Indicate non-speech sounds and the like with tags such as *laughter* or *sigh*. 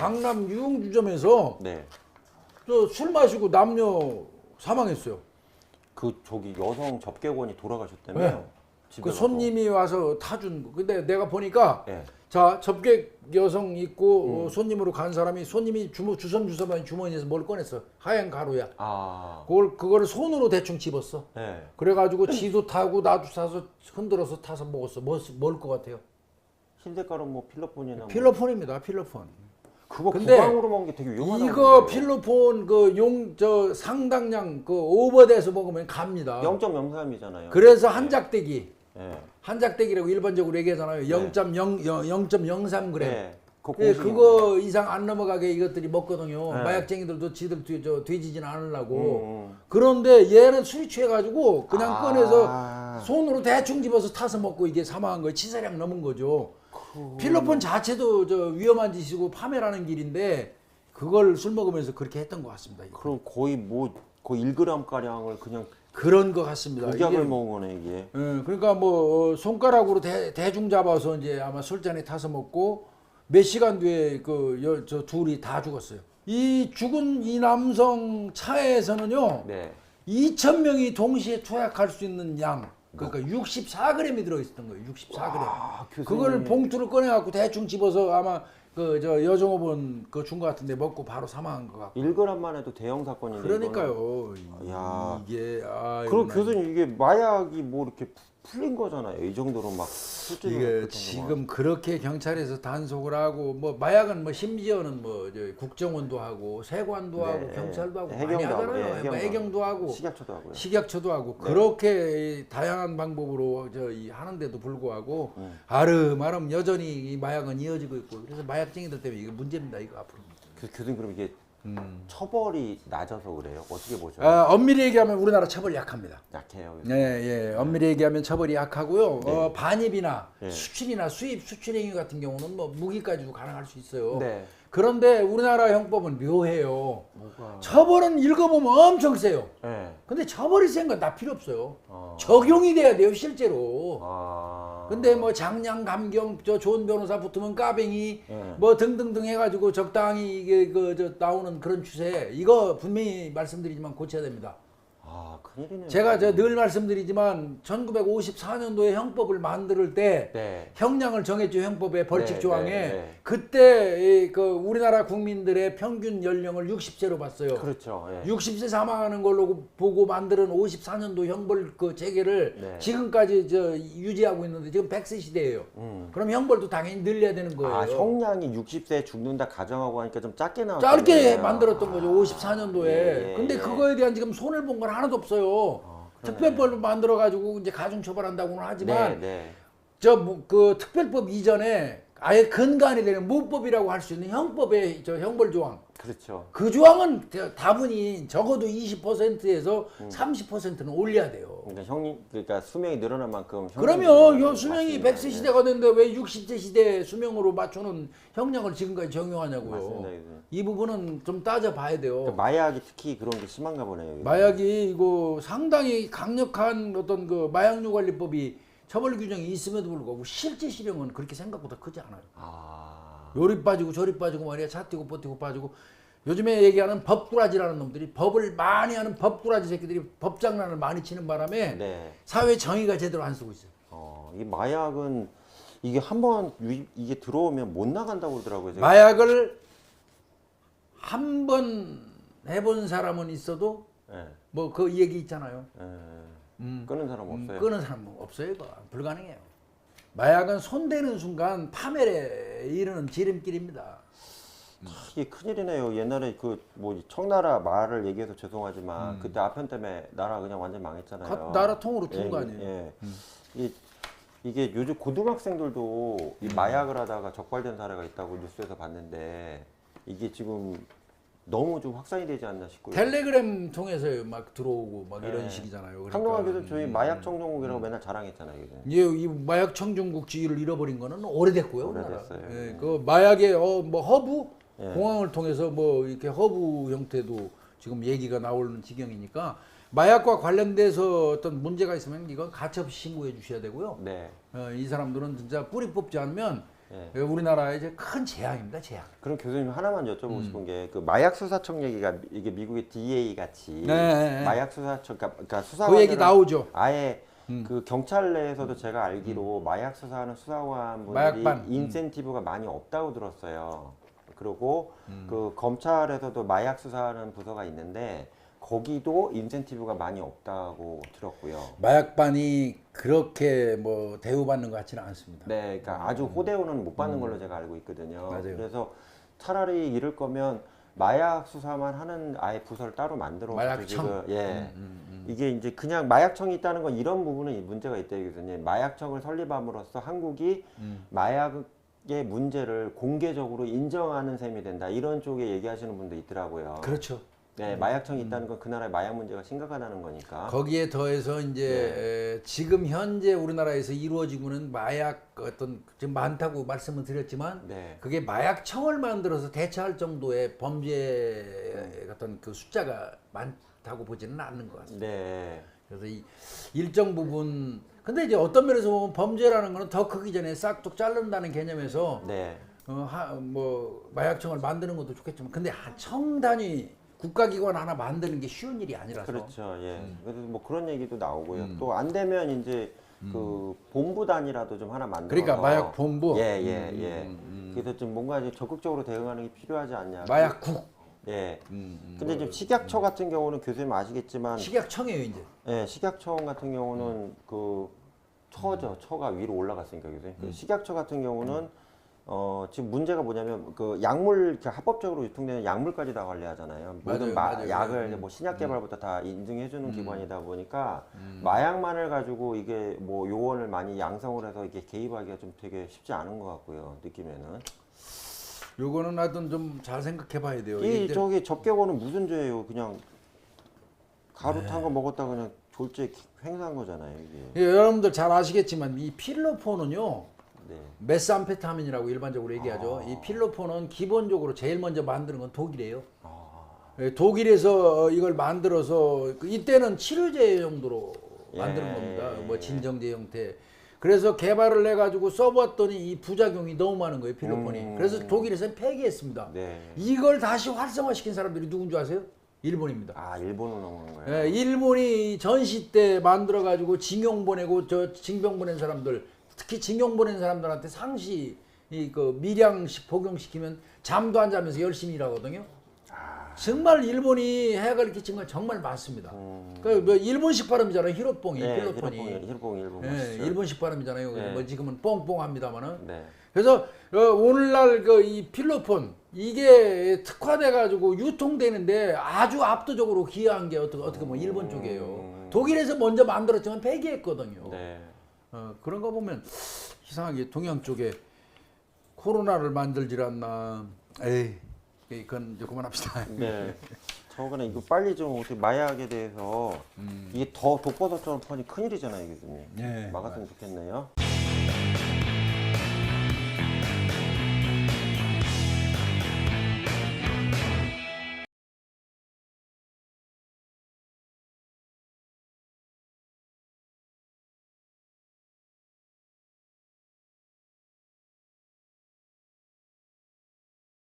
강남 유흥주점에서 네. 저술 마시고 남녀 사망했어요. 그 저기 여성 접객원이 돌아가셨다며. 네. 그 손님이 와서 타준 거. 근데 내가 보니까 네. 자 접객 여성 있고 음. 어, 손님으로 간 사람이 손님이 주머 주섬주섬한 주머니에서 뭘 꺼냈어 하얀 가루야. 아. 그걸 그거를 손으로 대충 집었어. 네. 그래가지고 지도 타고 나도 사서 흔들어서 타서 먹었어. 뭐, 뭘것 같아요? 흰색깔은 뭐 필로폰이나 뭐. 필로폰입니다. 필로폰. 그거 근데 구강으로 먹는 게 되게 위험하다고. 이거. 필로폰 그 용 저 상당량 그 오버돼서 먹으면 갑니다. 0.03이잖아요. 그래서 한 작대기 네. 한작대기라고 일반적으로 얘기하잖아요. 0.0 0.03g. 네. 그 예. 그거 이상 안 넘어가게 이것들이 먹거든요. 네. 마약쟁이들도 지들 뒤- 저 돼지진 않으려고. 음, 음. 그런데 얘는 술이 취해가지고 그냥 아. 꺼내서 손으로 대충 집어서 타서 먹고 이게 사망한 거예요. 치사량 넘은 거죠. 필로폰 자체도 저 위험한 짓이고 파멸하는 길인데 그걸 술 먹으면서 그렇게 했던 것 같습니다. 이거. 그럼 거의 뭐 거의 1g 가량을 그냥 그런 것 같습니다. 독약을 이게- 먹은 거네 이게. 예, 그러니까 뭐 어, 손가락으로 대, 대중 잡아서 이제 아마 술잔에 타서 먹고 몇 시간 뒤에 그 저 둘이 다 죽었어요. 이 죽은 이 남성 차에서는요. 네. 2천 명이 동시에 투약할 수 있는 양 그러니까 64g이 들어 있었던 거예요. 64g. 아, 교수님. 그걸 봉투를 꺼내 갖고 대충 집어서 아마 그 저 여종업원 그준것 같은데 먹고 바로 사망한 것 같고. 1g만 해도 대형 사건인데. 그러니까요. 야. 이게 아 그럼 교수님 이게 마약이 뭐 이렇게 푸- 풀린 거잖아요. 이 정도로 막 이게 지금 그렇게 경찰에서 단속을 하고 뭐 마약은 뭐 심지어는 뭐 저 국정원도 하고 세관도 네, 하고 경찰도 하고 많이 해경도 하고, 하잖아요. 예, 뭐 해경도 해경도 하고 거. 식약처도 하고요. 식약처도 하고 네. 그렇게 다양한 방법으로 저이 하는데도 불구하고 음. 아름아름 여전히 이 마약은 이어지고 있고 그래서 마약쟁이들 때문에 이거 문제입니다 이거 앞으로. 그 교수님 그럼 이게 음. 처벌이 낮아서 그래요? 어떻게 보셔요? 아, 엄밀히 얘기하면 우리나라 처벌 약합니다. 약해요. 예, 예. 엄밀히 얘기하면 처벌이 약하고요. 네. 어, 반입이나 네. 수출이나 수입 수출 행위 같은 경우는 뭐 무기까지도 가능할 수 있어요. 네. 그런데 우리나라 형법은 묘해요. 뭐가? 처벌은 읽어보면 엄청 세요. 네. 근데 처벌이 센 건 다 필요 없어요. 어. 적용이 돼야 돼요, 실제로. 아. 근데 뭐 장량 감경 저 좋은 변호사 붙으면 까뱅이 네. 뭐 등등등 해가지고 적당히 이게 그 저 나오는 그런 추세 이거 분명히 말씀드리지만 고쳐야 됩니다. 아 큰일이네요. 제가 저 늘 말씀드리지만 1954년도에 형법을 만들 때 네. 형량을 정했죠 형법의 벌칙 네, 조항에 네, 네. 그때 이 그 우리나라 국민들의 평균 연령을 60세로 봤어요. 그렇죠. 예. 60세 사망하는 걸로 보고 만드는 54년도 형벌 그 체계를 네. 지금까지 저 유지하고 있는데 지금 100세 시대예요. 음. 그럼 형벌도 당연히 늘려야 되는 거예요. 아 형량이 60세에 죽는다 가정하고 하니까 좀 짧게 나왔 짧게 만들었던 거죠 54년도에. 예, 예, 근데 예. 그거에 대한 지금 손을 본 건 하나도 없어요. 아, 그러네. 특별법을 만들어 가지고 이제 가중 처벌한다고는 하지만 네, 네. 저그 특별법 이전에 아예 근간이 되는 무법이라고 할 수 있는 형법의 저 형벌 조항 그렇죠. 그 조항은 저 다분히 적어도 20%에서 30%는 올려야 돼요. 그러니까 형님 그러니까 수명이 늘어난 만큼 그러면 요 수명이 맞습니다. 100세 시대가 됐는데 왜 60세 시대 수명으로 맞추는 형량을 지금까지 적용하냐고요. 맞습니다, 교수님. 이 부분은 좀 따져봐야 돼요. 그러니까 마약이 특히 그런 게 심한가 보네요. 마약이 이거 상당히 강력한 어떤 그 마약류 관리법이 처벌 규정이 있음에도 불구하고 실제 실형은 그렇게 생각보다 크지 않아요. 아. 요리 빠지고 저리 빠지고 말이야 차 뛰고 버티고 빠지고 요즘에 얘기하는 법꾸라지라는 놈들이 법을 많이 하는 법꾸라지 새끼들이 법장난을 많이 치는 바람에 네. 사회 정의가 제대로 안 쓰고 있어요. 어, 이 마약은 이게 한번 이게 들어오면 못 나간다고 그러더라고요. 제가. 마약을 한 번 해본 사람은 있어도 예. 뭐그 얘기 있잖아요. 예. 음. 끊은 사람 음, 없어요. 끄는 사람 은 없어요. 이거 불가능해요. 마약은 손대는 순간 파멸에 이르는 지름길입니다. 이게 큰일이네요. 옛날에 그 뭐 청나라 말을 얘기해서 죄송하지만 음. 그때 아편 때문에 나라 그냥 완전 망했잖아요. 가- 나라 통으로 튼 예, 거 아니에요. 예. 음. 이, 이게 요즘 고등학생들도 이 마약을 하다가 적발된 사례가 있다고 뉴스에서 봤는데 이게 지금 너무 좀 확산이 되지 않나 싶고요. 텔레그램 통해서 막 들어오고 막 이런 네. 식이잖아요. 그러니까. 한동안 계속 저희 음. 마약 청정국이라고 맨날 자랑했잖아요. 이게. 예, 이 마약 청중국 지위를 잃어버린 거는 오래됐고요. 오래됐어요. 예, 그 마약의 어, 뭐 허브 예. 공항을 통해서 뭐 이렇게 허브 형태도 지금 얘기가 나오는 지경이니까 마약과 관련돼서 어떤 문제가 있으면 이건 가처없이 신고해 주셔야 되고요. 네. 어, 이 사람들은 진짜 뿌리 뽑지 않으면 예. 우리나라의 이제 큰 재앙입니다, 재앙. 그럼 교수님 하나만 음. 여쭤보고 싶은 게 그 마약 수사청 얘기가 이게 미국의 DA 같이 네, 네, 네. 마약 수사청 그러니까, 그러니까 그 수사관 얘기 나오죠. 아예 음. 그 경찰 내에서도 제가 알기로 마약 수사하는 수사관 분들이 마약반. 음. 인센티브가 많이 없다고 들었어요. 그리고 음. 그 검찰에서도 마약 수사하는 부서가 있는데 거기도 인센티브가 많이 없다고 들었고요. 마약반이 그렇게 뭐 대우받는 것 같지는 않습니다. 네, 그러니까 아주 호대우는 못 받는 걸로 제가 알고 있거든요. 음. 맞아요. 그래서 차라리 이럴 거면 마약 수사만 하는 아예 부서를 따로 만들어 마약청. 지금 예. 음, 이게 이제 그냥 마약청이 있다는 건 이런 부분은 문제가 있대요, 교수님. 마약청을 설립함으로써 한국이 음. 마약의 문제를 공개적으로 인정하는 셈이 된다. 이런 쪽에 얘기하시는 분도 있더라고요. 그렇죠. 네, 마약청이 있다는 건 그 나라의 마약 문제가 심각하다는 거니까. 거기에 더해서 이제 네. 에, 지금 현재 우리나라에서 이루어지고는 마약 어떤 지금 많다고 말씀을 드렸지만 네. 그게 마약청을 만들어서 대처할 정도의 범죄 어떤 그 숫자가 많다고 보지는 않는 것 같습니다. 네. 그래서 이 일정 부분 근데 이제 어떤 면에서 보면 범죄라는 거는 더 크기 전에 싹둑 자른다는 개념에서 네. 어, 하, 뭐 마약청을 만드는 것도 좋겠지만 근데 한 청 단위 국가기관 하나 만드는 게 쉬운 일이 아니라서 그렇죠. 예. 음. 그래서 뭐 그런 얘기도 나오고요. 또안 되면 이제 그 본부단이라도 좀 하나 만들어. 음. 그러니까 마약 본부 예, 예, 음, 예. 음, 음. 그래서 좀 뭔가 이제 적극적으로 대응하는 게 필요하지 않냐. 마약국 예. 음, 음. 근데 지금 식약처 같은 경우는 교수님 아시겠지만 식약청이에요 이제 예, 식약청 같은 경우는 그 처죠. 처가 위로 올라갔으니까 교수님. 그 식약처 같은 경우는 어, 지금 문제가 뭐냐면 그 약물 합법적으로 유통되는 약물까지 다 관리하잖아요. 모든 맞아요, 마- 맞아요. 약을 음. 뭐 신약 개발부터 다 인증해 주는 기관이다 보니까 마약만을 가지고 이게 뭐 요원을 많이 양성을 해서 이게 개입하기가 좀 되게 쉽지 않은 것 같고요. 느낌에는. 요거는 하여튼 좀 잘 생각해 봐야 돼요 이 이게 저기 접객원은 무슨 죄예요? 그냥 가루 탄 거 먹었다 그냥 졸제 횡사한 거잖아요, 이게. 예, 여러분들 잘 아시겠지만 이 필로폰은요 네. 메스암페타민이라고 일반적으로 얘기하죠. 아. 이 필로폰은 기본적으로 제일 먼저 만드는 건 독일이에요. 아. 예, 독일에서 어, 이걸 만들어서 그 이때는 치료제 용도로 만드는 예. 겁니다. 뭐 진정제 형태. 그래서 개발을 해가지고 써봤더니 이 부작용이 너무 많은 거예요 필로폰이. 음. 그래서 독일에서 폐기했습니다. 네. 이걸 다시 활성화시킨 사람들이 누군지 아세요? 일본입니다. 아, 일본으로 넘어간 거예요. 예, 일본이 전시 때 만들어 가지고 징용 보내고 저 징병 보낸 사람들 특히 징용 보낸 사람들한테 상시 이그 미량식 복용시키면 잠도 안 자면서 열심히 일하거든요. 정말 일본이 해악을 끼친 건 정말 많습니다. 그뭐 일본식 발음이잖아요. 히로뽕이 네, 일본, 일본. 예, 맛있죠. 일본식 발음이잖아요. 네. 뭐 지금은 뽕뽕합니다만은. 네. 그래서 어, 오늘날 그 이 필로폰 이게 특화돼 가지고 유통되는데 아주 압도적으로 기여한 게 어떻게 어떻게 보면 일본 쪽이에요. 독일에서 먼저 만들었지만 폐기했거든요. 네. 어, 그런 거 보면 이상하게 동양 쪽에 코로나를 만들질 않나. 에이, 그건 이제 그만합시다. *laughs* 네. 저거는 이거 빨리 좀 어떻게 마약에 대해서 이게 더 독버섯처럼 퍼니 큰일이잖아요, 교수님. 네, 막았으면 좋겠네요.